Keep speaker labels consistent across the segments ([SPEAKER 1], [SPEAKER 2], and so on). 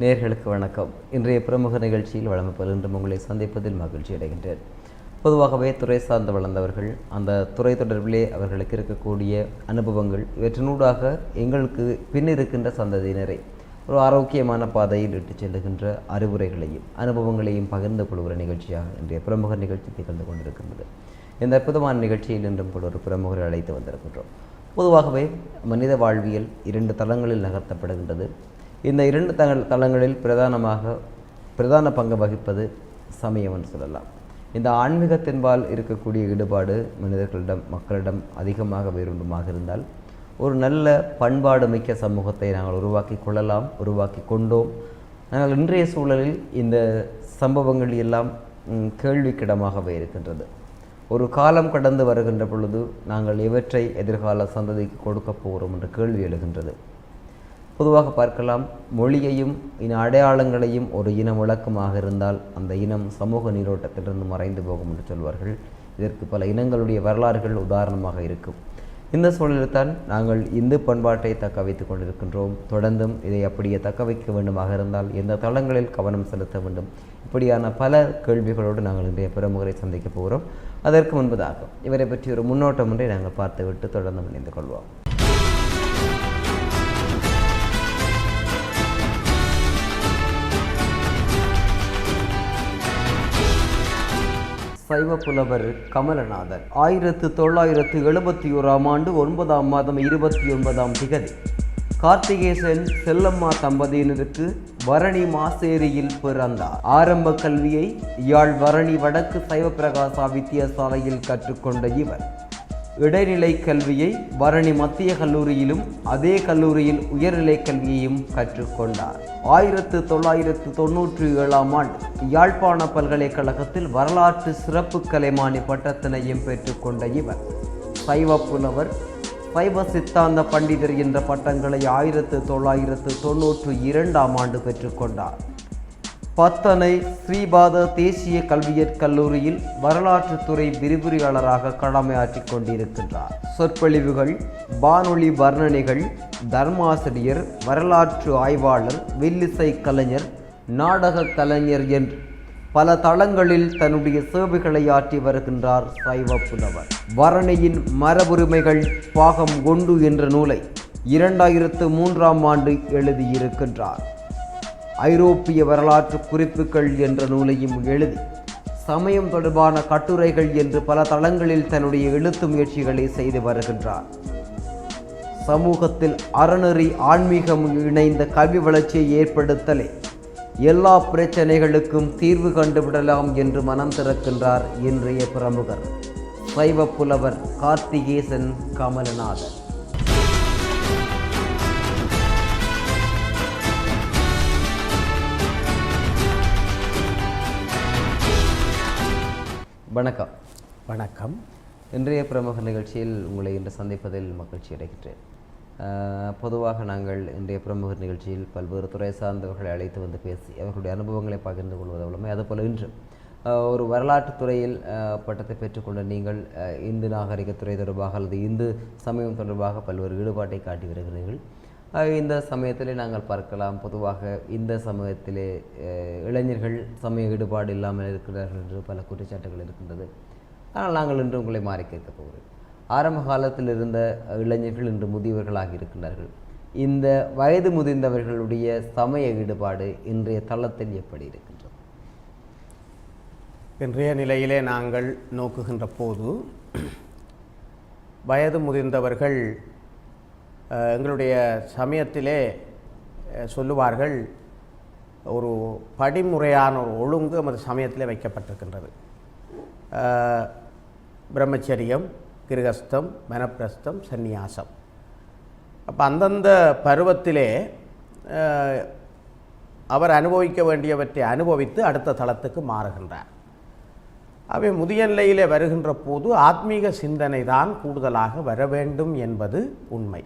[SPEAKER 1] நேர்களுக்கு வணக்கம். இன்றைய பிரமுக நிகழ்ச்சியில் வழங்கப்பல் இன்று உங்களை சந்திப்பதில் மகிழ்ச்சி அடைகின்றேன். பொதுவாகவே துறை சார்ந்து வளர்ந்தவர்கள் அந்த துறை தொடர்பிலே அவர்களுக்கு இருக்கக்கூடிய அனுபவங்கள் இவற்றினூடாக எங்களுக்கு பின் இருக்கின்ற சந்ததியினரை ஒரு ஆரோக்கியமான பாதையில் இட்டுச் செல்லுகின்ற அறிவுரைகளையும் அனுபவங்களையும் பகிர்ந்து கொள்கிற நிகழ்ச்சியாக இன்றைய பிரமுக நிகழ்ச்சி திகழ்ந்து கொண்டிருக்கின்றது. இந்த அற்புதமான நிகழ்ச்சியில் இன்றும் கூட ஒரு பிரமுகரை அழைத்து வந்திருக்கின்றோம். பொதுவாகவே மனித வாழ்வியல் இரண்டு தளங்களில் நகர்த்தப்படுகின்றது. இந்த இரண்டு தங்கள் தளங்களில் பிரதானமாக பிரதான பங்கு வகிப்பது சமயம்னு சொல்லலாம். இந்த ஆன்மீகத்தின்பால் இருக்கக்கூடிய ஈடுபாடு மனிதர்களிடம் மக்களிடம் அதிகமாக வேறுண்டுமாக இருந்தால் ஒரு நல்ல பண்பாடு மிக்க சமூகத்தை நாங்கள் உருவாக்கி கொள்ளலாம் உருவாக்கி கொண்டோம். நாங்கள் இன்றைய சூழலில் இந்த சம்பவங்கள் எல்லாம் கேள்விக்கிடமாகவே இருக்கின்றது. ஒரு காலம் கடந்து வருகின்ற பொழுது நாங்கள் இவற்றை எதிர்கால சந்ததிக்கு கொடுக்கப் போகிறோம் என்ற கேள்வி எழுகின்றது. பொதுவாக பார்க்கலாம் மொழியையும் இன அடையாளங்களையும் ஒரு இனம் விளக்கமாக இருந்தால் அந்த இனம் சமூக நீரோட்டத்திலிருந்து மறைந்து போகும் என்று சொல்வார்கள். இதற்கு பல இனங்களுடைய வரலாறுகள் உதாரணமாக இருக்கும். இந்த சூழலில்தான் நாங்கள் இந்து பண்பாட்டை தக்க வைத்துக் கொண்டிருக்கின்றோம். தொடர்ந்தும் இதை அப்படியே தக்க வைக்க வேண்டுமாக இருந்தால் எந்த தளங்களில் கவனம் செலுத்த வேண்டும்? இப்படியான பல கேள்விகளோடு நாங்கள் இன்றைய பிரமுகரை சந்திக்க போகிறோம். அதற்கு முன்பதாக இவரை பற்றி ஒரு முன்னோட்டம் ஒன்றை நாங்கள் பார்த்துவிட்டு தொடர்ந்து இணைந்து கொள்வோம். சைவ புலவர் கமலநாதன் ஆயிரத்து தொள்ளாயிரத்து எழுபத்தி ஓராம் ஆண்டு ஒன்பதாம் மாதம் இருபத்தி ஒன்பதாம் திகதி. கார்த்திகேசன் செல்லம்மா தம்பதியினருக்கு வரணி மாசேரியில் பிறந்தார். ஆரம்ப கல்வியை யாழ் வரணி வடக்கு சைவ பிரகாசா வித்தியாசாலையில் கற்றுக்கொண்ட இவர். இடைநிலை கல்வியை பரணி மத்திய கல்லூரியிலும் அதே கல்லூரியில் உயர்நிலை கல்வியையும் கற்றுக்கொண்டார். ஆயிரத்து தொள்ளாயிரத்து தொன்னூற்றி ஏழாம் ஆண்டு யாழ்ப்பாண பல்கலைக்கழகத்தில் வரலாற்று சிறப்பு கலைமானி பட்டத்தினையும் பெற்றுக்கொண்ட இவர். சைவ புலவர் சைவ சித்தாந்த பண்டிதர் என்ற பட்டங்களை ஆயிரத்து தொள்ளாயிரத்து தொன்னூற்று இரண்டாம் ஆண்டு பெற்றுக்கொண்டார். பத்தனை ஸ்ரீபாத தேசிய கல்வியற் கல்லூரியில் வரலாற்றுத்துறை விரிவுரையாளராக கடமையாற்றி கொண்டிருக்கின்றார். சொற்பொழிவுகள் வானொலி வர்ணனைகள் தர்மாசிரியர் வரலாற்று ஆய்வாளர் வில்லிசை கலைஞர் நாடக கலைஞர் என்று பல தளங்களில் தன்னுடைய சேவைகளை ஆற்றி வருகின்றார் சைவ புலவர். வரணையின் மரபுரிமைகள் பாகம் ஒன்று என்ற நூலை இரண்டாயிரத்து மூன்றாம் ஆண்டு எழுதியிருக்கின்றார். ஐரோப்பிய வரலாற்று குறிப்புகள் என்ற நூலையும் எழுதி சமயம் தொடர்பான கட்டுரைகள் என்று பல தளங்களில் தன்னுடைய எழுத்து முயற்சிகளை செய்து வருகின்றார். சமூகத்தில் அறநெறி ஆன்மீகம் இணைந்த கல்வி வளர்ச்சியை ஏற்படுத்தலே எல்லா பிரச்சனைகளுக்கும் தீர்வு கண்டுவிடலாம் என்று மனம் திறக்கின்றார் இன்றைய பிரமுகர். சைவ புலவர் கார்த்திகேசன் கமலநாதன். வணக்கம்.
[SPEAKER 2] வணக்கம்.
[SPEAKER 1] இன்றைய பிரமுக நிகழ்ச்சியில் உங்களை இன்று சந்திப்பதில் மகிழ்ச்சி அடைகின்றேன். அஹ், பொதுவாக நாங்கள் இன்றைய பிரமுக நிகழ்ச்சியில் பல்வேறு துறை சார்ந்தவர்களை அழைத்து வந்து பேசி அவர்களுடைய அனுபவங்களை பகிர்ந்து கொள்வது மூலமே அதுபோல் இன்று ஒரு வரலாற்றுத் துறையில் பட்டத்தை பெற்றுக்கொண்ட நீங்கள் இந்து நாகரிகத்துறை தொடர்பாக அல்லது இந்து சமயம் தொடர்பாக பல்வேறு ஈடுபாட்டை காட்டி வருகிறீர்கள். இந்த சமயத்தில் நாங்கள் பார்க்கலாம். பொதுவாக இந்த சமயத்தில் இளைஞர்கள் சமய ஈடுபாடு இல்லாமல் இருக்கிறார்கள் என்று பல குற்றச்சாட்டுகள் இருக்கின்றது. ஆனால் நாங்கள் இன்று உங்களை மாறி கேட்க போகிறோம். ஆரம்ப காலத்தில் இருந்த இளைஞர்கள் இன்று முதியவர்களாக இருக்கின்றார்கள். இந்த வயது முதிர்ந்தவர்களுடைய சமய ஈடுபாடு இன்றைய தளத்தில் எப்படி இருக்கின்றது?
[SPEAKER 2] இன்றைய நிலையிலே நாங்கள் நோக்குகின்ற போது வயது முதிர்ந்தவர்கள் எங்களுடைய சமயத்திலே சொல்லுவார்கள் ஒரு படிமுறையான ஒரு ஒழுங்கு நமது சமயத்தில் வைக்கப்பட்டிருக்கின்றது. பிரம்மச்சரியம் கிரகஸ்தம் மனப்பிரஸ்தம் சந்நியாசம். அப்போ அந்தந்த பருவத்திலே அவர் அனுபவிக்க வேண்டியவற்றை அனுபவித்து அடுத்த தளத்துக்கு மாறுகின்றார். அவை முதிய நிலையிலே வருகின்ற போது ஆத்மீக சிந்தனை தான் கூடுதலாக வர வேண்டும் என்பது உண்மை.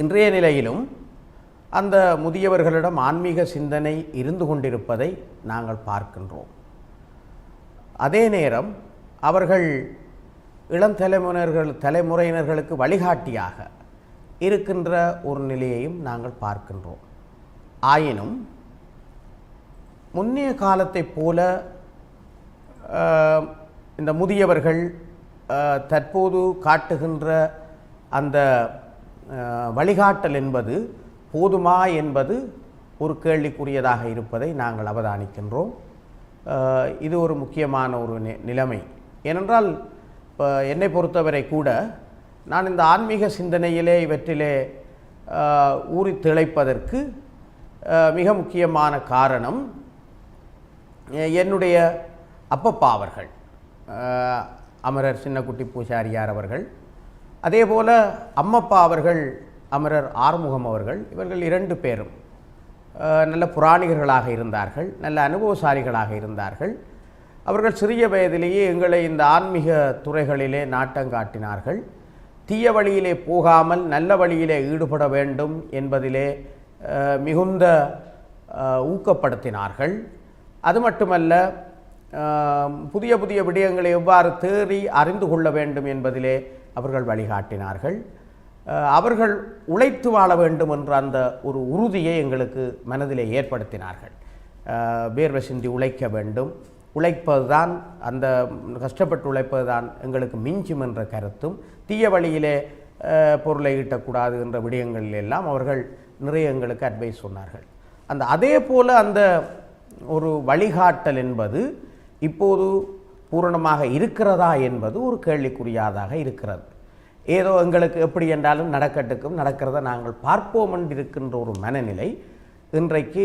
[SPEAKER 2] இன்றைய நிலையிலும் அந்த முதியவர்களிடம் ஆன்மீக சிந்தனை இருந்து கொண்டிருப்பதை நாங்கள் பார்க்கின்றோம். அதே நேரம் அவர்கள் இளம் தலைமுறையினர்கள் தலைமுறையினர்களுக்கு வழிகாட்டியாக இருக்கின்ற ஒரு நிலையையும் நாங்கள் பார்க்கின்றோம். ஆயினும் முன்னைய காலத்தைப் போல இந்த முதியவர்கள் தற்போது காட்டுகின்ற அந்த வழிகாட்டல் என்பது போதுமா என்பது ஒரு கேள்விக்குரியதாக இருப்பதை நாங்கள் அவதானிக்கின்றோம். இது ஒரு முக்கியமான ஒரு நி- நிலைமை. ஏனென்றால் இப்போ என்னை பொறுத்தவரை கூட நான் இந்த ஆன்மீக சிந்தனையிலே இவற்றிலே ஊறி திளைப்பதற்கு மிக முக்கியமான காரணம் என்னுடைய அப்பப்பா அவர்கள் அமரர் சின்னக்குட்டி பூசாரியார் அவர்கள் அதே போல் அம்மப்பா அவர்கள் அமரர் ஆறுமுகம் அவர்கள் இவர்கள் இரண்டு பேரும் நல்ல புராணிகர்களாக இருந்தார்கள் நல்ல அனுபவசாலிகளாக இருந்தார்கள். அவர்கள் சிறிய வயதிலேயே எங்களை இந்த ஆன்மீக துறைகளிலே நாட்டம் காட்டினார்கள். தீய வழியிலே போகாமல் நல்ல வழியிலே ஈடுபட வேண்டும் என்பதிலே மிகுந்த ஊக்கப்படுத்தினார்கள். அது மட்டுமல்ல புதிய புதிய விடயங்களை எவ்வாறு தேறி அறிந்து கொள்ள வேண்டும் என்பதிலே அவர்கள் வழிகாட்டினார்கள். அவர்கள் உழைத்து வாழ வேண்டும் என்ற அந்த ஒரு உறுதியை எங்களுக்கு மனதிலே ஏற்படுத்தினார்கள். வேர்வை சிந்தி உழைக்க வேண்டும். உழைப்பதுதான் அந்த கஷ்டப்பட்டு உழைப்பதுதான் எங்களுக்கு மிஞ்சும் என்ற கருத்தும். தீய வழியிலே பொருளை ஈட்டக்கூடாது என்ற விடயங்களில் எல்லாம் அவர்கள் நிறைய எங்களுக்கு அட்வைஸ் சொன்னார்கள். அந்த அதே போல் அந்த ஒரு வழிகாட்டல் என்பது இப்போது பூரணமாக இருக்கிறதா என்பது ஒரு கேள்விக்குறியாதாக இருக்கிறது. ஏதோ எங்களுக்கு எப்படி என்றாலும் நடக்கட்டுக்கும் நடக்கிறத நாங்கள் பார்ப்போம் என்று இருக்கின்ற ஒரு மனநிலை இன்றைக்கு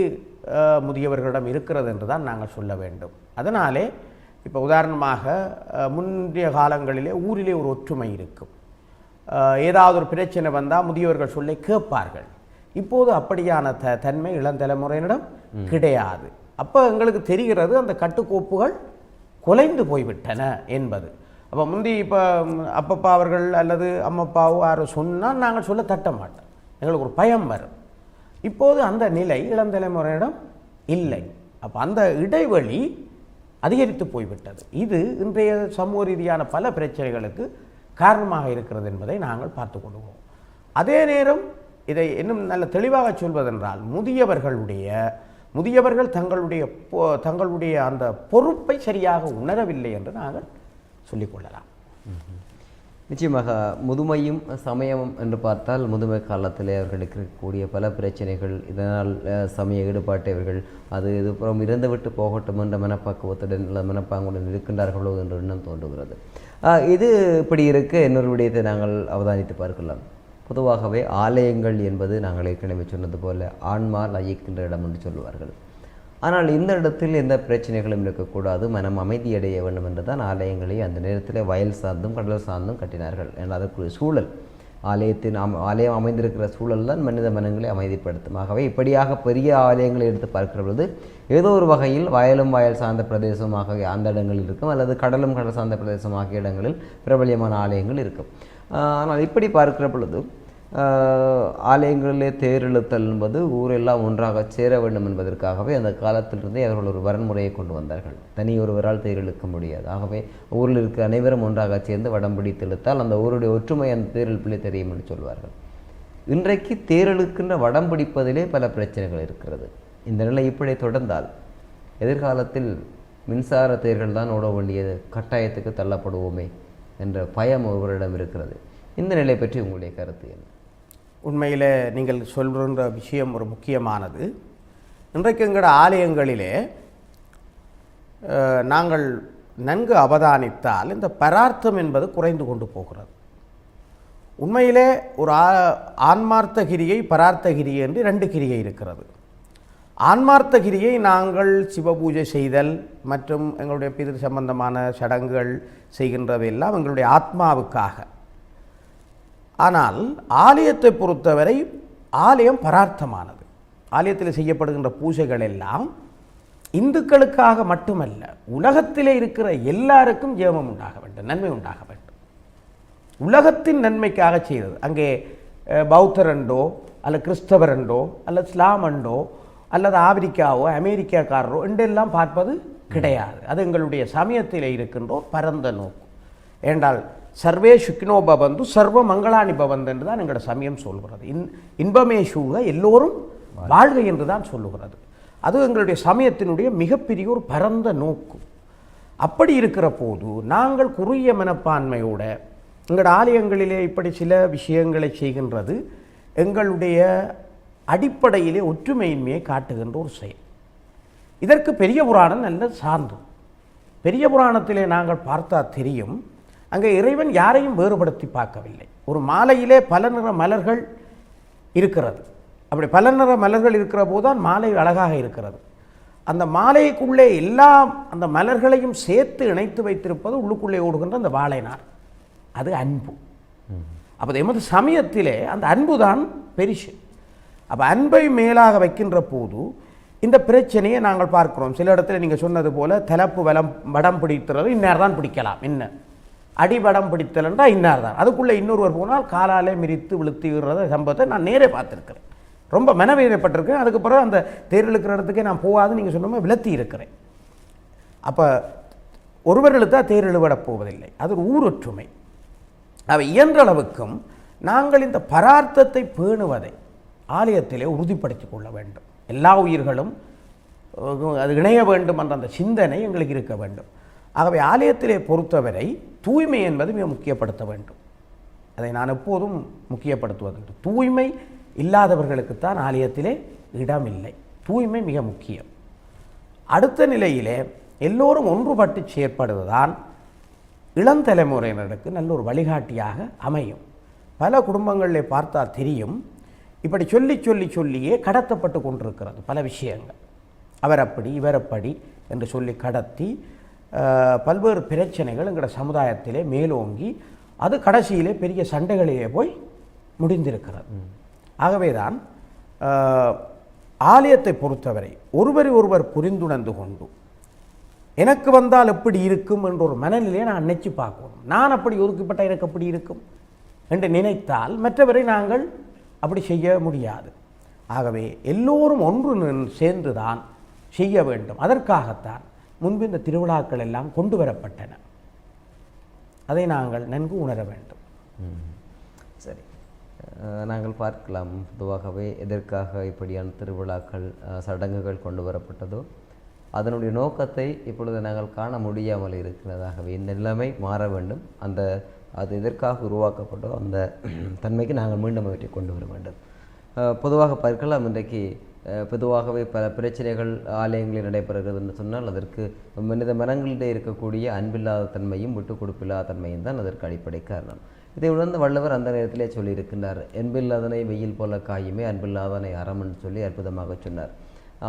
[SPEAKER 2] முதியவர்களிடம் இருக்கிறது என்று தான் நாங்கள் சொல்ல வேண்டும். அதனாலே இப்போ உதாரணமாக முந்தைய காலங்களிலே ஊரிலே ஒரு ஒற்றுமை இருக்கும். ஏதாவது ஒரு பிரச்சனை வந்தால் முதியவர்கள் சொல்லை கேட்பார்கள். இப்போது அப்படியான த தன்மை இளந்தலைமுறையினரிடம் கிடையாது. அப்போ எங்களுக்கு தெரிகிறது அந்த கட்டுக்கோப்புகள் குலைந்து போய்விட்டன என்பது. அப்போ முந்தி இப்போ அப்பப்பா அவர்கள் அல்லது அம்மப்பாவோ யாரோ சொன்னால் நாங்கள் சொல்ல தட்ட மாட்டோம். எங்களுக்கு ஒரு பயம் வரும். இப்போது அந்த நிலை இளந்தலைமுறையிடம் இல்லை. அப்போ அந்த இடைவெளி அதிகரித்து போய்விட்டது. இது இன்றைய சமூக ரீதியான பல பிரச்சனைகளுக்கு காரணமாக இருக்கிறது என்பதை நாங்கள் பார்த்து கொள்வோம். அதே நேரம் இதை இன்னும் நல்ல தெளிவாக சொல்வதென்றால் முதியவர்களுடைய முதியவர்கள் தங்களுடைய பொ- தங்களுடைய அந்த பொறுப்பை சரியாக உணரவில்லை என்று நாங்கள் சொல்லிக்கொள்ளலாம்
[SPEAKER 1] நிச்சயமாக முதுமையும் சமயமும் என்று பார்த்தால் முதுமை காலத்திலே அவர்களுக்கு இருக்கக்கூடிய பல பிரச்சனைகள் இதனால் சமய ஈடுபாட்டவர்கள் அது இது புறம் இறந்துவிட்டு போகட்டும் என்ற மனப்பக்குவத்துடன் அல்ல மனப்பாங்குடன் இருக்கின்றார்களோ என்ற எண்ணம் தோன்றுகிறது. இது இப்படி இருக்க. இன்னொரு விடயத்தை நாங்கள் அவதானித்து பார்க்கலாம். பொதுவாகவே ஆலயங்கள் என்பது நாங்கள் ஏற்கனவே சொன்னது போல ஆன்மா லயிக்கின்ற இடம் என்று சொல்லுவார்கள். ஆனால் இந்த இடத்தில் எந்த பிரச்சனைகளும் இருக்கக்கூடாது. மனம் அமைதியடைய வேண்டும் என்று தான் ஆலயங்களை அந்த நேரத்தில் வயல் சார்ந்தும் கடல் சார்ந்தும் கட்டினார்கள். என்ற அதற்குரிய சூழல். ஆலயத்தின் அம் ஆலயம் அமைந்திருக்கிற சூழல் தான் மனித மனங்களை அமைதிப்படுத்தும். ஆகவே இப்படியாக பெரிய ஆலயங்களை எடுத்து பார்க்கிற பொழுது ஏதோ ஒரு வகையில் வயலும் வயல் சார்ந்த பிரதேசமாக அந்த இடங்களில் இருக்கும் அல்லது கடலும் கடல் சார்ந்த பிரதேசம் ஆகிய இடங்களில் பிரபலியமான ஆலயங்கள் இருக்கும். ஆனால் இப்படி பார்க்கிற பொழுது ஆலயங்களிலே தேரிழுத்தல் என்பது ஊரெல்லாம் ஒன்றாக சேர வேண்டும் என்பதற்காகவே அந்த காலத்திலிருந்தே அவர்கள் ஒரு வரன்முறையை கொண்டு வந்தார்கள். தனி ஒருவரால் தேர் இழுக்க முடியாது. ஆகவே ஊரில் இருக்க அனைவரும் ஒன்றாக சேர்ந்து வடம் பிடித்து இழுத்தால் அந்த ஊருடைய ஒற்றுமை அந்த தேரில் தெரியும் என்று சொல்வார்கள். இன்றைக்கு தேரிழுக்கின்ற வடம் பிடிப்பதிலே பல பிரச்சனைகள் இருக்கிறது. இந்த நிலை இப்படி தொடர்ந்தால் எதிர்காலத்தில் மின்சார தேர்கள் தான் ஓட வேண்டியது கட்டாயத்துக்கு தள்ளப்படுவோமே என்ற பயம் ஒருவரிடம் இருக்கிறது. இந்த நிலை பற்றி உங்களுடைய கருத்து என்ன?
[SPEAKER 2] உண்மையில் நீங்கள் சொல்கின்ற விஷயம் ஒரு முக்கியமானது. இன்றைக்கு எங்களோட ஆலயங்களிலே நாங்கள் நன்கு அவதானித்தால் இந்த பரார்த்தம் என்பது குறைந்து கொண்டு போகிறது. உண்மையிலே ஒரு ஆ- ஆன்மார்த்த கிரியை பரார்த்த கிரியை என்று ரெண்டு கிரியை இருக்கிறது. ஆன்மார்த்த கிரியை நாங்கள் சிவபூஜை செய்தல் மற்றும் எங்களுடைய பிதிர் சம்பந்தமான சடங்குகள் செய்கின்றவையெல்லாம் எங்களுடைய ஆத்மாவுக்காக. ஆனால் ஆலயத்தை பொறுத்தவரை ஆலயம் பரார்த்தமானது. ஆலயத்தில் செய்யப்படுகின்ற பூஜைகள் எல்லாம் இந்துக்களுக்காக மட்டுமல்ல உலகத்திலே இருக்கிற எல்லாருக்கும் ஜெபம் உண்டாக வேண்டும் நன்மை உண்டாக வேண்டும். உலகத்தின் நன்மைக்காக செய்தது. அங்கே பௌத்தரண்டோ அல்லது கிறிஸ்தவரண்டோ அல்லது இஸ்லாமண்டோ அல்லது ஆப்பிரிக்காவோ அமெரிக்காக்காரரோ என்றெல்லாம் பார்ப்பது கிடையாது. அது எங்களுடைய சமயத்தில் இருக்கின்றோ பரந்த நோக்கு. ஏண்டால் சர்வே சுக்கினோ பவந்து சர்வ மங்களானி பவந்து என்று தான் எங்களோட சமயம் சொல்கிறது. இன் இன்பமே சூழ எல்லோரும் வாழ்க என்று தான் சொல்லுகிறது. அது எங்களுடைய சமயத்தினுடைய மிகப்பெரிய ஒரு பரந்த நோக்கு. அப்படி இருக்கிற போது நாங்கள் குறுகிய மனப்பான்மையோட எங்கள் ஆலயங்களிலே இப்படி சில விஷயங்களை செய்கின்றது எங்களுடைய அடிப்படையிலே ஒற்றுமையின்மையை காட்டுகின்ற ஒரு செயல். இதற்கு பெரிய புராணம் நல்ல சார்ந்து பெரிய புராணத்திலே நாங்கள் பார்த்தா தெரியும் அங்கே இறைவன் யாரையும் வேறுபடுத்தி பார்க்கவில்லை. ஒரு மாலையிலே பல நிற மலர்கள் இருக்கிறது. அப்படி பல நிற மலர்கள் இருக்கிற போதுதான் மாலை அழகாக இருக்கிறது. அந்த மாலைக்குள்ளே எல்லா அந்த மலர்களையும் சேர்த்து இணைத்து வைத்திருப்பது உள்ளுக்குள்ளே ஓடுகின்ற அந்த வாழைநார். அது அன்பு. அப்போ எமது சமயத்திலே அந்த அன்பு தான் பெரிசு. அப்போ அன்பை மேலாக வைக்கின்ற போது இந்த பிரச்சனையை நாங்கள் பார்க்கிறோம். சில இடத்துல நீங்கள் சொன்னது போல தலப்பு வலம் வடம் பிடித்துறது இந்நேரம் தான் பிடிக்கலாம். என்ன? அடிபடம் பிடித்தல் என்றால் இன்னார் தான் அதுக்குள்ளே இன்னொருவர் போனால் காலாலே மிரித்து விழுத்துகிறத சம்பவத்தை நான் நேரே பார்த்துருக்கிறேன். ரொம்ப மனவேதப்பட்டிருக்கேன் அதுக்கு பிறகு அந்த தேர் இழுக்கிற இடத்துக்கே நான் போகாது நீங்கள் சொன்ன விலத்தி இருக்கிறேன். அப்போ ஒருவர் இழுத்தா தேர் இழுபடப் போவதில்லை. அது ஒரு ஊரொற்றுமை. அவை இயன்ற அளவுக்கும் நாங்கள் இந்த பரார்த்தத்தை பேணுவதை ஆலயத்திலே உறுதிப்படுத்திக் கொள்ள வேண்டும். எல்லா உயிர்களும் அது இணைய வேண்டும் என்ற அந்த சிந்தனை எங்களுக்கு இருக்க வேண்டும். ஆகவே ஆலயத்திலே பொறுத்தவரை தூய்மை என்பது மிக முக்கியப்படுத்த வேண்டும். அதை நான் எப்போதும் முக்கியப்படுத்துவதுண்டு. தூய்மை இல்லாதவர்களுக்குத்தான் ஆலயத்திலே இல்லை தூய்மை மிக முக்கியம். அடுத்த நிலையிலே எல்லோரும் ஒன்றுபட்டு செயற்படுவதுதான் இளந்தலைமுறையினருக்கு நல்ல ஒரு வழிகாட்டியாக அமையும். பல குடும்பங்களில் பார்த்தா தெரியும். இப்படி சொல்லி சொல்லி சொல்லியே கடத்தப்பட்டு கொண்டிருக்கிறது பல விஷயங்கள். அவர் அப்படி இவர் அப்படி என்று சொல்லி கடத்தி பல்வேறு பிரச்சனைகள் எங்களோட சமுதாயத்திலே மேலோங்கி அது கடைசியிலே பெரிய சண்டைகளிலே போய் முடிந்திருக்கிறது. ஆகவேதான் தான் ஆலயத்தை பொறுத்தவரை ஒருவரை ஒருவர் புரிந்துணர்ந்து கொண்டு எனக்கு வந்தால் எப்படி இருக்கும் என்ற ஒரு மனநிலையை நான் நினைச்சு பார்க்கணும். நான் அப்படி ஒதுக்கப்பட்ட எனக்கு அப்படி இருக்கும் என்று நினைத்தால் மற்றவரை நாங்கள் அப்படி செய்ய முடியாது. ஆகவே எல்லோரும் ஒன்று சேர்ந்து தான் செய்ய வேண்டும். அதற்காகத்தான் முன்பு இந்த திருவிழாக்கள் எல்லாம் கொண்டு வரப்பட்டன அதை நாங்கள் நன்கு உணர வேண்டும்.
[SPEAKER 1] சரி. நாங்கள் பார்க்கலாம். பொதுவாகவே எதற்காக இப்படியான திருவிழாக்கள் சடங்குகள் கொண்டு வரப்பட்டதோ அதனுடைய நோக்கத்தை இப்பொழுது நாங்கள் காண முடியாமல் இருக்கிறதாகவே இந்த நிலைமை மாற வேண்டும். அந்த அது எதற்காக உருவாக்கப்பட்டோ அந்த தன்மைக்கு நாங்கள் மீண்டும் அவற்றை கொண்டு வர வேண்டும். பொதுவாக பார்க்கலாம். இன்றைக்கு பொதுவாகவே பல பிரச்சனைகள் ஆலயங்களில் நடைபெறுகிறது என்று சொன்னால் அதற்கு மனித மனங்களிடையே இருக்கக்கூடிய அன்பில்லாத தன்மையும் விட்டு கொடுப்பில்லாத தன்மையும் தான் அதற்கு அடிப்படை காரணம். இதை உணர்ந்த வள்ளுவர் அந்த நேரத்திலே சொல்லியிருக்கின்றார் அன்பில்லாதனை வெயில் போல காயுமே அன்பில்லாதனை அறம் என்று சொல்லி அற்புதமாக சொன்னார்.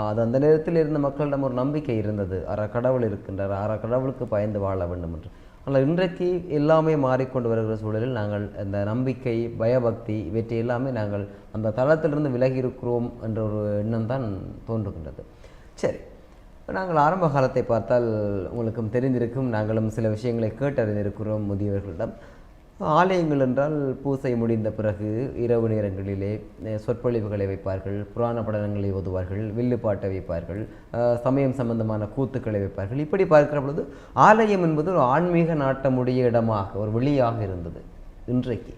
[SPEAKER 1] அது அந்த நேரத்தில் இருந்த மக்களிடம் ஒரு நம்பிக்கை இருந்தது. அற கடவுள் இருக்கின்றார் அற கடவுளுக்கு பயந்து வாழ வேண்டும் என்று. ஆனால் இன்றைக்கு எல்லாமே மாறிக்கொண்டு வருகிற சூழலில் நாங்கள் அந்த நம்பிக்கை பயபக்தி இவற்றை எல்லாமே நாங்கள் அந்த தளத்திலிருந்து விலகி இருக்கிறோம் என்ற ஒரு எண்ணம் தான் தோன்றுகின்றது. சரி நாங்கள் ஆரம்ப காலத்தை பார்த்தால் உங்களுக்கும் தெரிந்திருக்கும் நாங்களும் சில விஷயங்களை கேட்டறிந்திருக்கிறோம் முதியவர்களிடம். ஆலயங்கள் என்றால் பூசை முடிந்த பிறகு இரவு நேரங்களிலே சொற்பொழிவுகளை வைப்பார்கள் புராண படனங்களை ஓதுவார்கள் வில்லுப்பாட்டை வைப்பார்கள் சமயம் சம்பந்தமான கூத்துக்களை வைப்பார்கள். இப்படி பார்க்கிற பொழுது ஆலயம் என்பது ஒரு ஆன்மீக நாட்டமுடைய இடமாக ஒரு வெளியாக இருந்தது இன்றைக்கு.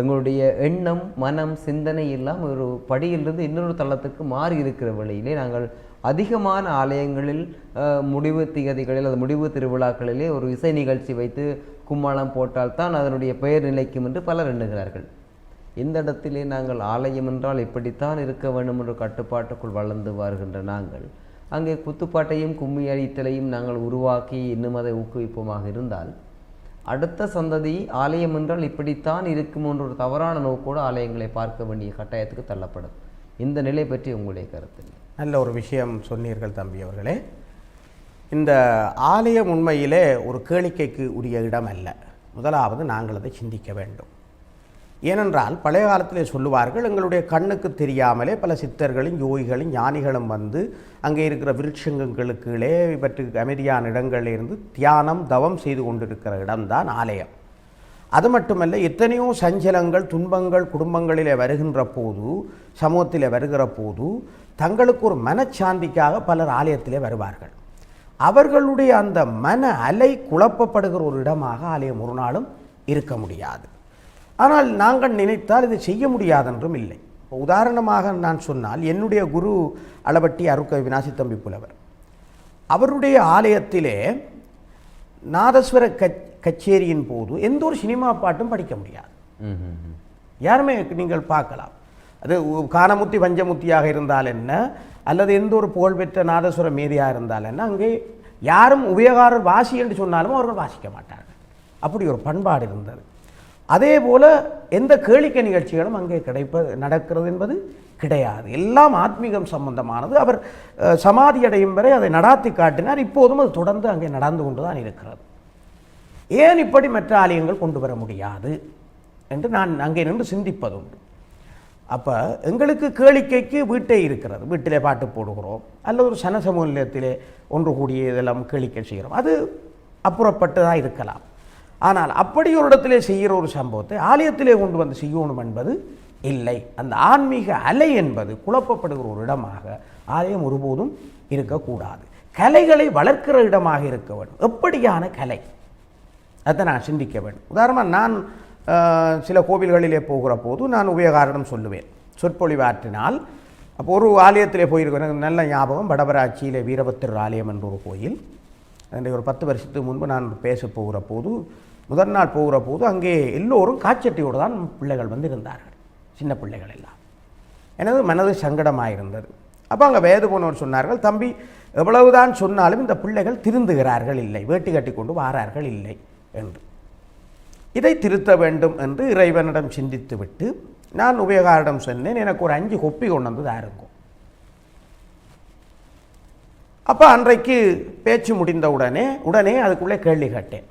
[SPEAKER 1] எங்களுடைய எண்ணம் மனம் சிந்தனை எல்லாம் ஒரு படியிலிருந்து இன்னொரு தளத்துக்கு மாறி இருக்கிற வழியிலே நாங்கள் அதிகமான ஆலயங்களில் முடிவு திகதிகளில் அது முடிவு திருவிழாக்களிலே ஒரு இசை நிகழ்ச்சி வைத்து கும்மாளம் போட்டால்தான் அதனுடைய பெயர் நிலைக்கும் என்று பலர் எண்ணுகிறார்கள். இந்த இடத்திலே நாங்கள் ஆலயம் என்றால் இப்படித்தான் இருக்க வேண்டும் என்ற கட்டுப்பாட்டுக்குள் வளர்ந்து வருகின்ற நாங்கள். அங்கே குத்துப்பாட்டையும் கும்மி அடித்தலையும் நாங்கள் உருவாக்கி இன்னும் அதை ஊக்குவிப்போமாக இருந்தால். அடுத்த சந்ததி ஆலயம் என்றால் இப்படித்தான் இருக்கும் என்ற ஒரு தவறான நோக்கோடு ஆலயங்களை பார்க்க வேண்டிய கட்டாயத்துக்கு தள்ளப்படும். இந்த நிலை பற்றி உங்களுடைய கருத்து
[SPEAKER 2] நல்ல ஒரு விஷயம் சொன்னீர்கள் தம்பி அவர்களே. இந்த ஆலயம் உண்மையிலே ஒரு கேளிக்கைக்கு உரிய இடம் அல்ல. முதலாவது நாங்கள் அதை சிந்திக்க வேண்டும். ஏனென்றால் பழைய காலத்திலே சொல்லுவார்கள் எங்களுடைய கண்ணுக்கு தெரியாமலே பல சித்தர்களும் யோகிகளும் ஞானிகளும் வந்து அங்கே இருக்கிற விருட்சங்களுக்குள்ளே இவற்றுக்கு அமைதியான இடங்களில் இருந்து தியானம் தவம் செய்து கொண்டிருக்கிற இடம்தான் ஆலயம். அது மட்டுமல்ல எத்தனையோ சஞ்சலங்கள் துன்பங்கள் குடும்பங்களிலே வருகின்ற போது சமூகத்திலே வருகிற போது தங்களுக்கு ஒரு மனச்சாந்திக்காக பலர் ஆலயத்திலே வருவார்கள். அவர்களுடைய அந்த மன அலை குழப்பப்படுகிற ஒரு இடமாக ஆலயம் ஒரு நாளும் இருக்க முடியாது. ஆனால் நாங்கள் நினைத்தால் இதை செய்ய முடியாதென்றும் இல்லை. உதாரணமாக நான் சொன்னால் என்னுடைய குரு அளவட்டி அருக்க வினாசி தம்பி புலவர். அவருடைய ஆலயத்திலே நாதஸ்வர கச் கச்சேரியின் போது எந்த ஒரு சினிமா பாட்டும் படிக்க முடியாது. யாருமே நீங்கள் பார்க்கலாம். அது கானமுத்தி பஞ்சமுத்தியாக இருந்தால் என்ன? அல்லது எந்த ஒரு புகழ்பெற்ற நாதஸ்வர மேதியாக இருந்தாலும் என்ன அங்கே யாரும் உபயோகாரர் வாசி என்று சொன்னாலும் அவர்கள் வாசிக்க மாட்டார்கள். அப்படி ஒரு பண்பாடு இருந்தது. அதே போல் எந்த கேளிக்கை நிகழ்ச்சிகளும் அங்கே கிடைப்பது நடக்கிறது என்பது கிடையாது. எல்லாம் ஆத்மீகம் சம்பந்தமானது. அவர் சமாதி அடையும் வரை அதை நடாத்தி காட்டினார். இப்போதும் அது தொடர்ந்து அங்கே நடந்து கொண்டு தான் இருக்கிறது. ஏன் இப்படி மற்ற ஆலயங்கள் கொண்டு வர முடியாது? என்று நான் அங்கே நின்று சிந்திப்பதுண்டு. அப்போ எங்களுக்கு கேளிக்கைக்கு வீட்டை இருக்கிறது. வீட்டிலே பாட்டு போடுகிறோம். அல்லது ஒரு சன நிலையத்திலே ஒன்று கூடிய இதெல்லாம் கேளிக்கை செய்கிறோம். அது அப்புறப்பட்டதாக இருக்கலாம். ஆனால் அப்படி ஒரு இடத்திலே செய்கிற ஒரு சம்பவத்தை ஆலயத்திலே கொண்டு வந்து செய்யணும் என்பது இல்லை. அந்த ஆன்மீக அலை என்பது குழப்பப்படுகிற ஒரு இடமாக ஆலயம் ஒருபோதும் இருக்கக்கூடாது. கலைகளை வளர்க்கிற இடமாக இருக்க வேண்டும். எப்படியான கலை? அதை நான் சிந்திக்க வேண்டும். உதாரணமாக நான் சில கோவில்களிலே போகிற போது நான் உபயோகாரிடம் சொல்லுவேன். சொற்பொழிவாற்றினால் அப்போ ஒரு ஆலயத்திலே போயிருக்கேன். எனக்கு நல்ல ஞாபகம் வடபராட்சியிலே வீரபத்திரர் ஆலயம் என்ற ஒரு கோயில். அன்றைக்கு ஒரு பத்து வருஷத்துக்கு முன்பு நான் பேச போகிற போது முதல் நாள் போகிற போது அங்கே எல்லோரும் காய்ச்சட்டியோடு தான் பிள்ளைகள் வந்து இருந்தார்கள் சின்ன பிள்ளைகள் எல்லாம். எனது மனது சங்கடமாக இருந்தது அப்போ அங்கே வேது போனவர் சொன்னார்கள் தம்பி எவ்வளவுதான் சொன்னாலும் இந்த பிள்ளைகள் திருந்துகிறார்கள் இல்லை. வேட்டி கட்டி கொண்டு வாரார்கள் இல்லை. என்று. இதை திருத்த வேண்டும் என்று இறைவனிடம் சிந்தித்துவிட்டு நான் உபயோகாரிடம் சொன்னேன். எனக்கு ஒரு அஞ்சு கொப்பி கொண்டு வந்து தாருங்க அப்போ அன்றைக்கு பேச்சு முடிந்த உடனே உடனே அதுக்குள்ளே கேள்வி கேட்டேன்.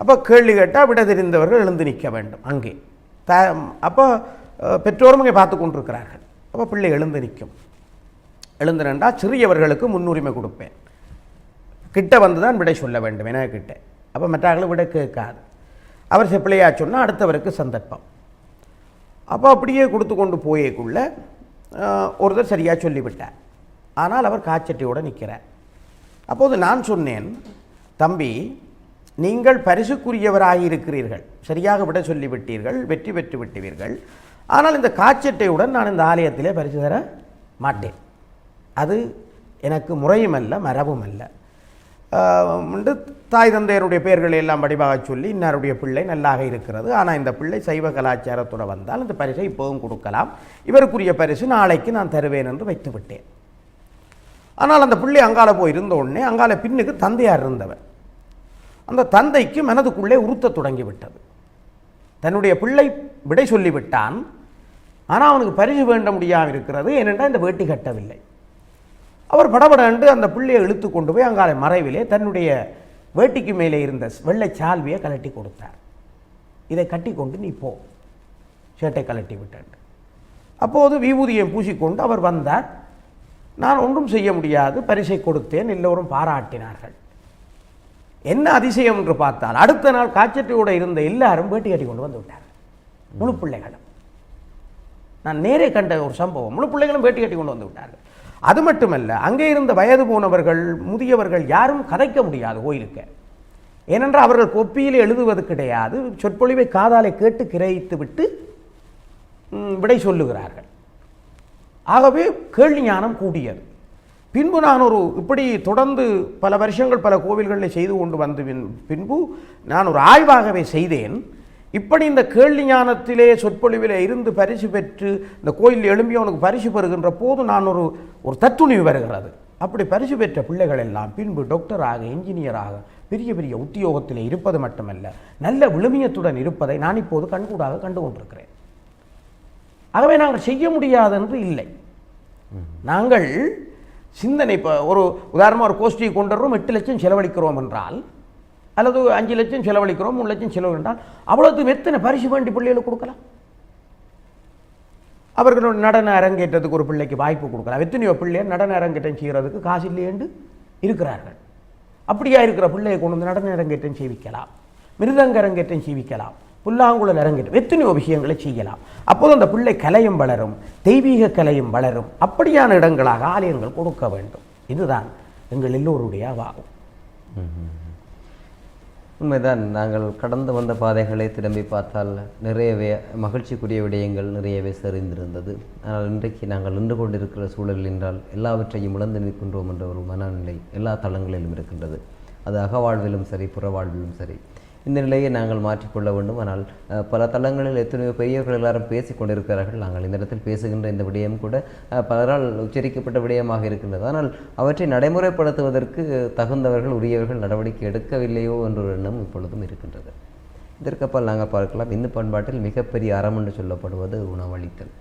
[SPEAKER 2] அப்போ கேள்வி கேட்டால் விட தெரிந்தவர்கள் எழுந்து நிற்க வேண்டும் அங்கே. த அப்போ பெற்றோரும் இங்கே பார்த்து கொண்டிருக்கிறார்கள். அப்போ பிள்ளை எழுந்து நிற்கும். எழுந்து நின்றால் சிறியவர்களுக்கு முன்னுரிமை கொடுப்பேன். கிட்ட வந்து தான் விடை சொல்ல வேண்டும் என கிட்டே அப்போ மற்றவர்களும் விட கேட்காது. அவர் செப்பிள்ளையா சொன்னால் அடுத்தவருக்கு சந்தர்ப்பம். அப்போ அப்படியே கொடுத்து கொண்டு போயக்குள்ள ஒருத்தர் சரியாக சொல்லிவிட்டார். ஆனால் அவர் காச்சட்டியோடு நிற்கிறார். அப்போது நான் சொன்னேன் தம்பி நீங்கள் பரிசுக்குரியவராக இருக்கிறீர்கள் சரியாக விட சொல்லிவிட்டீர்கள் வெற்றி பெற்று விட்டீர்கள். ஆனால் இந்த காச்சட்டையுடன் நான் இந்த ஆலயத்திலே பரிசு தர மாட்டேன். அது எனக்கு முறையும் அல்ல மரபும் அல்ல உண்டு தாய் தந்தையருடைய பெயர்களை எல்லாம் வடிவாக சொல்லி இன்னாருடைய பிள்ளை நல்லாக இருக்கிறது. ஆனால் இந்த பிள்ளை சைவ கலாச்சாரத்தோட வந்தால் அந்த பரிசை இப்போவும் கொடுக்கலாம். இவருக்குரிய பரிசு நாளைக்கு நான் தருவேன் என்று வைத்து விட்டேன் ஆனால் அந்த பிள்ளை அங்கால போய் இருந்த உடனே அங்கால பின்னுக்கு தந்தையார் இருந்தவர். அந்த தந்தைக்கு மனதுக்குள்ளே உறுத்தத் தொடங்கிவிட்டது. தன்னுடைய பிள்ளை விடை சொல்லிவிட்டான். ஆனால் அவனுக்கு பரிசு வேண்ட முடியாமல் இருக்கிறது ஏனென்றால் இந்த வேட்டி கட்டவில்லை. அவர் படபடன்று அந்த பிள்ளையை இழுத்து கொண்டு போய் அங்கால மறைவிலே தன்னுடைய வேட்டிக்கு மேலே இருந்த வெள்ளை சால்வியை கலட்டி கொடுத்தார். இதை கட்டி கொண்டு நீ போ. சேட்டை கலட்டி விட்டேன். அப்போது விபூதியை பூசிக்கொண்டு அவர் வந்தார். நான் ஒன்றும் செய்ய முடியாது பரிசை கொடுத்தேன் எல்லோரும் பாராட்டினார்கள். என்ன அதிசயம் என்று பார்த்தால் அடுத்த நாள் காய்ச்சட்டையோடு இருந்த எல்லாரும் வேட்டி கட்டி கொண்டு வந்து விட்டார் முழு பிள்ளைகளும். நான் நேரே கண்ட ஒரு சம்பவம் முழு பிள்ளைகளும் வேட்டி கட்டி கொண்டு வந்து விட்டார்கள். அது மட்டுமல்ல அங்கே இருந்த வயது போனவர்கள் முதியவர்கள் யாரும் கதைக்க முடியாது கோயிலுக்கு. ஏனென்றால் அவர்கள் கொப்பியில் எழுதுவது கிடையாது சொற்பொழிவை காதாலை கேட்டு கிரகித்து விட்டு விடை சொல்லுகிறார்கள். ஆகவே கேள்வி ஞானம் கூடியது. பின்பு நான் ஒரு இப்படி தொடர்ந்து பல வருஷங்கள் பல கோவில்களில் செய்து கொண்டு வந்து பின்- பின்பு நான் ஒரு ஆய்வாகவே செய்தேன். இப்படி இந்த கேள்வி ஞானத்திலே சொற்பொழிவிலே இருந்து பரிசு பெற்று இந்த கோயில் எழும்பி அவனுக்கு பரிசு பெறுகின்ற போது நான் ஒரு ஒரு தத்துணிவு வருகிறது. அப்படி பரிசு பெற்ற பிள்ளைகள் எல்லாம் பின்பு டாக்டராக இன்ஜினியராக பெரிய பெரிய உத்தியோகத்தில் இருப்பது மட்டுமல்ல நல்ல விழுமியத்துடன் இருப்பதை நான் இப்போது கண்கூடாக கண்டு கொண்டிருக்கிறேன். ஆகவே நாங்கள் செய்ய முடியாது என்று இல்லை. நாங்கள் சிந்தனை இப்போ ஒரு உதாரணமாக ஒரு கோஷ்டியை கொண்டு வர்றோம் எட்டு லட்சம் செலவழிக்கிறோம் என்றால் அல்லது அஞ்சு லட்சம் செலவழிக்கிறோம் மூணு லட்சம் செலவு அவ்வளோத்துக்கு எத்தனை பரிசு வேண்டி பிள்ளைகளுக்கு கொடுக்கலாம்? அவர்களோட நடன அரங்கேற்றத்துக்கு ஒரு பிள்ளைக்கு வாய்ப்பு கொடுக்கலாம். எத்தனையோ பிள்ளையர் நடன அரங்கேற்றம் செய்கிறதுக்கு காசு இல்லையென்று இருக்கிறார்கள். அப்படியா இருக்கிற பிள்ளையை கொண்டு வந்து நடன அரங்கேற்றம் செய்விக்கலாம். மிருதங்க அரங்கேற்றம் செய்விக்கலாம். புல்லாங்குழல் அரங்கேற்றம் எத்தனையோ விஷயங்களை செய்யலாம். அப்போது அந்த பிள்ளை கலையும் வளரும் தெய்வீக கலையும் வளரும். அப்படியான இடங்களாக ஆலயங்கள் கொடுக்க வேண்டும். இதுதான் எங்கள் எல்லோருடைய அவாகும்
[SPEAKER 1] உண்மைதான் நாங்கள் கடந்து வந்த பாதைகளை திரும்பி பார்த்தால் நிறையவே மகிழ்ச்சிக்குரிய விடயங்கள் நிறையவே சரிந்திருந்தது. ஆனால் இன்றைக்கு நாங்கள் நின்று கொண்டிருக்கிற சூழல் என்றால் எல்லாவற்றையும் இழந்து நிற்கின்றோம் என்ற ஒரு மனநிலை எல்லா தளங்களிலும் இருக்கின்றது. அது அகவாழ்விலும் சரி புறவாழ்விலும் சரி. இந்த நிலையை நாங்கள் மாற்றிக்கொள்ள வேண்டும். ஆனால் பல தளங்களில் எத்தனையோ பெரியவர்கள் எல்லாரும் பேசிக் கொண்டிருக்கிறார்கள். நாங்கள் இந்த இடத்தில் பேசுகின்ற இந்த விடயம் கூட பலரால் உச்சரிக்கப்பட்ட விடயமாக இருக்கின்றது. ஆனால் அவற்றை நடைமுறைப்படுத்துவதற்கு தகுந்தவர்கள் உரியவர்கள் நடவடிக்கை எடுக்கவில்லையோ என்ற ஒரு எண்ணம் இப்பொழுதும் இருக்கின்றது. இதற்கப்பால் நாங்கள் பார்க்கலாம். இந்து பண்பாட்டில் மிகப்பெரிய அறம் என்று சொல்லப்படுவது உணவளித்தல்.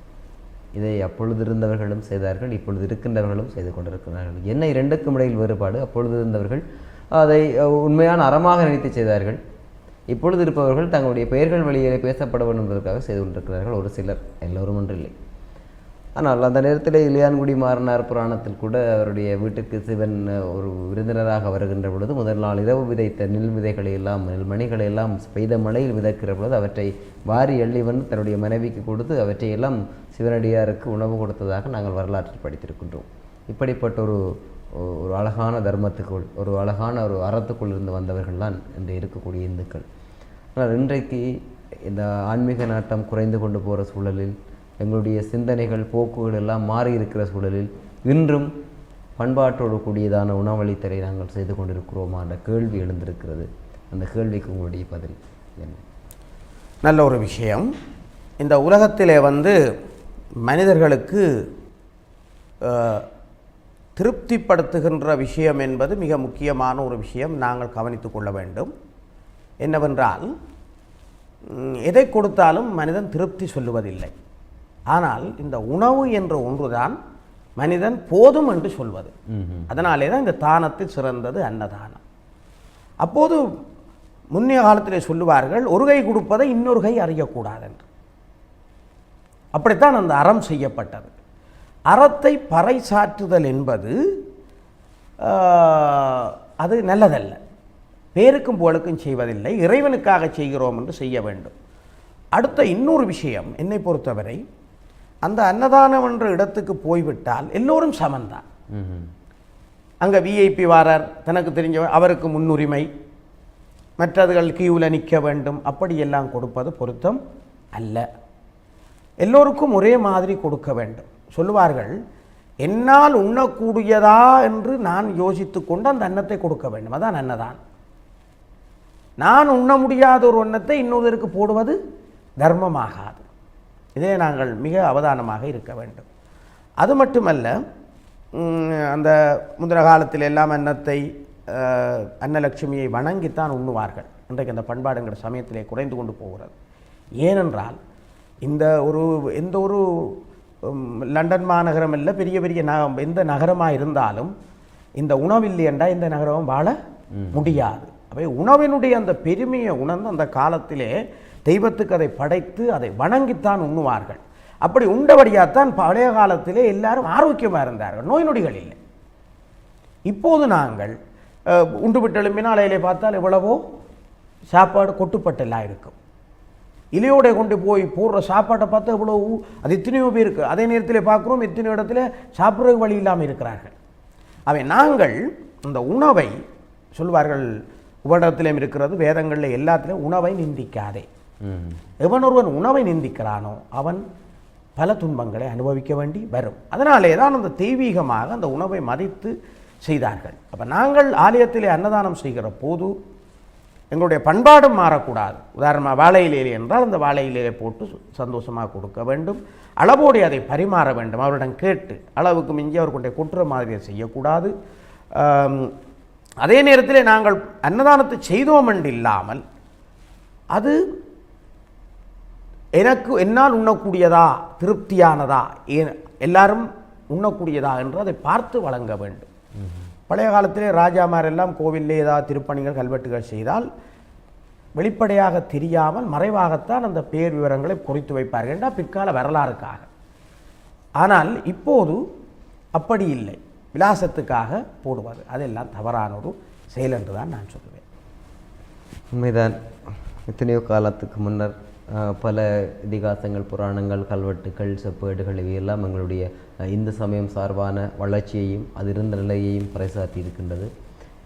[SPEAKER 1] இதை அப்பொழுது இருந்தவர்களும் செய்தார்கள் இப்பொழுது இருக்கின்றவர்களும் செய்து கொண்டிருக்கிறார்கள். என்ன இரண்டுக்கும் இடையில் வேறுபாடு. அப்பொழுது இருந்தவர்கள் அதை உண்மையான அறமாக நினைத்து செய்தார்கள். இப்பொழுது இருப்பவர்கள் தங்களுடைய பெயர்கள் வழியிலே பேசப்பட வேண்டும் என்பதற்காக செய்து கொண்டிருக்கிறார்கள். ஒரு சிலர் எல்லோரும் ஒன்றில்லை ஆனால் அந்த நேரத்தில் இளையான்குடி மாறனார் புராணத்தில் கூட அவருடைய வீட்டுக்கு சிவன் ஒரு விருந்தினராக வருகின்ற பொழுது முதல் நாள் இரவு விதைத்த நெல் விதைகளை எல்லாம் நெல்மணிகளை எல்லாம் பெய்த மழையில் விதைக்கிற பொழுது அவற்றை வாரி எள்ளிவன் தன்னுடைய மனைவிக்கு கொடுத்து அவற்றை எல்லாம் சிவனடியாருக்கு உணவு கொடுத்ததாக நாங்கள் வரலாற்றில் படித்திருக்கின்றோம். இப்படிப்பட்ட ஒரு ஒரு அழகான தர்மத்துக்குள் ஒரு அழகான ஒரு அறத்துக்குள் இருந்து வந்தவர்கள் தான் இன்று இருக்கக்கூடிய இந்துக்கள். ஆனால் இன்றைக்கு இந்த ஆன்மீக நாட்டம் குறைந்து கொண்டு போகிற சூழலில் எங்களுடைய சிந்தனைகள் போக்குகள் எல்லாம் மாறி இருக்கிற சூழலில் இன்றும் பண்பாட்டோடு கூடியதான உணவளித்தலை நாங்கள் செய்து கொண்டிருக்கிறோமா என்ற கேள்வி எழுந்திருக்கிறது. அந்த கேள்விக்கு உங்களுடைய பதில் என்ன?
[SPEAKER 2] நல்ல ஒரு விஷயம். இந்த உலகத்திலே வந்து மனிதர்களுக்கு திருப்திப்படுத்துகின்ற விஷயம் என்பது மிக முக்கியமான ஒரு விஷயம். நாங்கள் கவனித்து கொள்ள வேண்டும். என்னவென்றால் எதை கொடுத்தாலும் மனிதன் திருப்தி சொல்லுவதில்லை. ஆனால் இந்த உணவு என்ற ஒன்றுதான் மனிதன் போதும் என்று சொல்வது. அதனாலே தான் இந்த தானத்தில் சிறந்தது அன்னதானம். அப்போது முன்னைய காலத்திலே சொல்லுவார்கள் ஒரு கை கொடுப்பதை இன்னொரு கை அறியக்கூடாது என்று அப்படித்தான் அந்த அறம் செய்யப்பட்டது. அறத்தை பறைசாற்றுதல் என்பது ஆஹ், அது நல்லதல்ல. பேருக்கும் புகழுக்கும் செய்வதில்லை இறைவனுக்காக செய்கிறோம் என்று செய்ய வேண்டும். அடுத்த இன்னொரு விஷயம் என்னை பொறுத்தவரை அந்த அன்னதானம் என்ற இடத்துக்கு போய்விட்டால் எல்லோரும் சமந்தான். அங்கே விஐபி வாரார் தனக்கு தெரிஞ்ச அவருக்கு முன்னுரிமை மற்றதுகள் கியூவில் நிற்க வேண்டும் அப்படியெல்லாம் கொடுப்பது பொருத்தம் அல்ல. எல்லோருக்கும் ஒரே மாதிரி கொடுக்க வேண்டும். சொல்லுவார்கள் என்னால் உண்ணக்கூடியதா? என்று நான் யோசித்து கொண்டு அந்த அன்னத்தை கொடுக்க வேண்டும். அதான் அன்னதான் நான் உண்ண முடியாத ஒரு எண்ணத்தை இன்னொருவருக்கு போடுவது தர்மமாகாது. இதை நாங்கள் மிக அவதானமாக இருக்க வேண்டும். அது மட்டுமல்ல அந்த முந்தின காலத்தில் எல்லாம் அன்னத்தை அன்னலட்சுமியை வணங்கித்தான் உண்ணுவார்கள். இன்றைக்கு அந்த பண்பாடுங்கிற சமயத்திலே குறைந்து கொண்டு போகிறது. ஏனென்றால் இந்த ஒரு எந்த ஒரு லண்டன் மாநகரம் இல்லை பெரிய பெரிய ந எந்த நகரமாக இருந்தாலும் இந்த உணவில்லை என்றால் இந்த நகரம் வாழ முடியாது. அவை உணவினுடைய அந்த பெருமையை உணர்ந்து அந்த காலத்திலே தெய்வத்துக்கு அதை படைத்து அதை வணங்கித்தான் உண்ணுவார்கள். அப்படி உண்டபடியாகத்தான் பழைய காலத்திலே எல்லாரும் ஆரோக்கியமாக இருந்தார்கள். நோய் நொடிகள் இல்லை. இப்போது நாங்கள் உண்டு விட்டு எழும்பினால் பார்த்தால் எவ்வளவோ சாப்பாடு கொட்டுப்பட்டெல்லாம் இருக்கும். இலையோட கொண்டு போய் போடுற சாப்பாட்டை பார்த்தா எவ்வளோ அது எத்தனையோ பேர் இருக்குது அதே நேரத்தில் பார்க்குறோம் எத்தனையோ இடத்துல சாப்பிட்றதுக்கு வழி இல்லாமல் இருக்கிறார்கள். அவை நாங்கள் இந்த உணவை சொல்வார்கள் உபடத்திலும் இருக்கிறது வேதங்களில் எல்லாத்திலும் உணவை நிந்திக்காதே. எவன் ஒருவன் உணவை நிந்திக்கிறானோ அவன் பல துன்பங்களை அனுபவிக்க வேண்டி வரும். அதனாலே தான் அந்த தெய்வீகமாக அந்த உணவை மதித்து செய்தார்கள். அப்போ நாங்கள் ஆலயத்திலே அன்னதானம் செய்கிற போது எங்களுடைய பண்பாடும் மாறக்கூடாது. உதாரணமாக வாழை இலையிலே என்றால் அந்த வாழை இலையிலே போட்டு சந்தோஷமாக கொடுக்க வேண்டும். அளவோடு அதை பரிமாற வேண்டும். அவரிடம் கேட்டு அளவுக்கு மிஞ்சி அவர் கொண்டே கொட்டுற மாதிரி செய்யக்கூடாது. அதே நேரத்தில் நாங்கள் அன்னதானத்தை செய்தோம் என்று இல்லாமல் அது எனக்கு என்னால் உண்ணக்கூடியதா திருப்தியானதா ஏன் எல்லாரும் உண்ணக்கூடியதா என்று அதை பார்த்து வழங்க வேண்டும். பழைய காலத்திலே ராஜாமார் எல்லாம் கோவிலே ஏதாவது திருப்பணிகள் கல்வெட்டுகள் செய்தால் வெளிப்படையாக தெரியாமல் மறைவாகத்தான் அந்த பேர் விவரங்களை குறித்து வைப்பார்கள் என்றால் பிற்கால வரலாறுக்காக. ஆனால் இப்போது அப்படி இல்லை. விலாசத்துக்காக போடுவது அதெல்லாம் தவறான ஒரு செயல் என்று தான் நான் சொல்லுவேன்.
[SPEAKER 1] உண்மைதான். எத்தனையோ காலத்துக்கு முன்னர் பல இதிகாசங்கள் புராணங்கள் கல்வெட்டுகள் செப்பேடுகள் இவையெல்லாம் எங்களுடைய இந்து சமயம் சார்பான வளர்ச்சியையும் அது இருந்த நிலையையும் பறைசாற்றி இருக்கின்றது.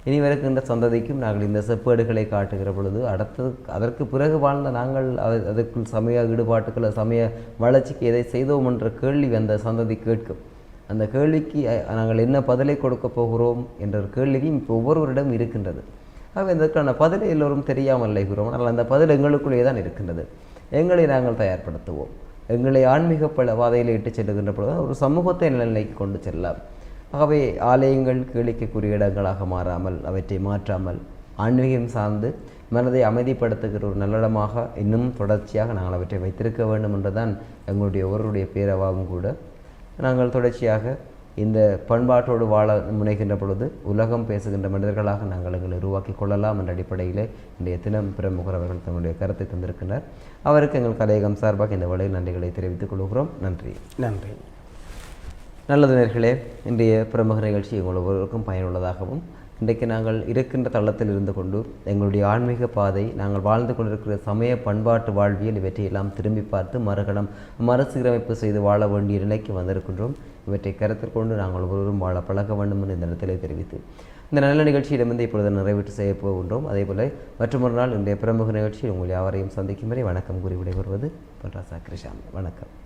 [SPEAKER 1] இனி வருகின்ற சந்ததிக்கும் நாங்கள் இந்த செப்பேடுகளை காட்டுகிற பொழுது அடுத்தது அதற்கு பிறகு வாழ்ந்த நாங்கள் அதற்குள் சமய ஈடுபாட்டுக்கள் சமய வளர்ச்சிக்கு எதை செய்தோம் என்ற கேள்வி அந்த சந்ததி கேட்கும். அந்த கேள்விக்கு நாங்கள் என்ன பதிலை கொடுக்க போகிறோம் என்ற ஒரு கேள்வியும் இப்போ ஒவ்வொருவரிடம் இருக்கின்றது. ஆகவே இதற்கான பதிலை எல்லோரும் தெரியாமல் இருக்கிறோம் ஆனால் அந்த பதில் எங்களுக்குள்ளே தான் இருக்கின்றது. எங்களை நாங்கள் தயார்படுத்துவோம். எங்களை ஆன்மீக பல பாதையில் இட்டுச் செல்லுகின்ற பொழுது ஒரு சமூகத்தை நிலைக்கு கொண்டு செல்லலாம். ஆகவே ஆலயங்கள் கேளிக்கக்கூடிய இடங்களாக மாறாமல் அவற்றை மாற்றாமல் ஆன்மீகம் சார்ந்து மனதை அமைதிப்படுத்துகிற ஒரு நல்லிடமாக இன்னும் தொடர்ச்சியாக நாங்கள் அவற்றை வைத்திருக்க வேண்டும் என்றுதான் எங்களுடைய ஒருவருடைய பேரவாவும் கூட நாங்கள் தொடர்ச்சியாக இந்த பண்பாட்டோடு வாழ முனைகின்ற பொழுது உலகம் பேசுகின்ற மனிதர்களாக நாங்கள் எங்களை உருவாக்கி கொள்ளலாம் என்ற அடிப்படையில் இன்றைய தினம் பிரமுகர் அவர்கள் தங்களுடைய கருத்தை தந்திருக்கின்றார். அவருக்கு எங்கள் கலையகம் சார்பாக இந்த வேளையில் நன்றிகளை தெரிவித்துக் கொள்கிறோம். நன்றி.
[SPEAKER 2] நன்றி.
[SPEAKER 1] நல்லது நேர்களே இன்றைய பிரமுக நிகழ்ச்சி உங்கள் ஒவ்வொருவருக்கும் பயனுள்ளதாகவும் இன்றைக்கு நாங்கள் இருக்கின்ற தளத்தில் இருந்து கொண்டு எங்களுடைய ஆன்மீக பாதை நாங்கள் வாழ்ந்து கொண்டிருக்கிற சமய பண்பாட்டு வாழ்வியல் இவற்றையெல்லாம் திரும்பி பார்த்து மறுகணம் மறுசீரமைப்பு செய்து வாழ வேண்டிய நிலைக்கு வந்திருக்கின்றோம். இவற்றை கருத்தில் கொண்டு நாங்கள் ஒவ்வொருவரும் வாழ பழக வேண்டும் என்று இந்த இடத்திலே தெரிவித்து இந்த நல்ல நிகழ்ச்சியிடமிருந்து இப்பொழுது நிறைவேற்று செய்ய போகின்றோம். அதேபோல மற்றொரு நாள் இன்றைய பிரமுக நிகழ்ச்சியில் உங்கள் யாவரையும் சந்திக்கும் வரை வணக்கம் கூறி விடைபெறுவது பொன்ராசா கிருஷாமி வணக்கம்.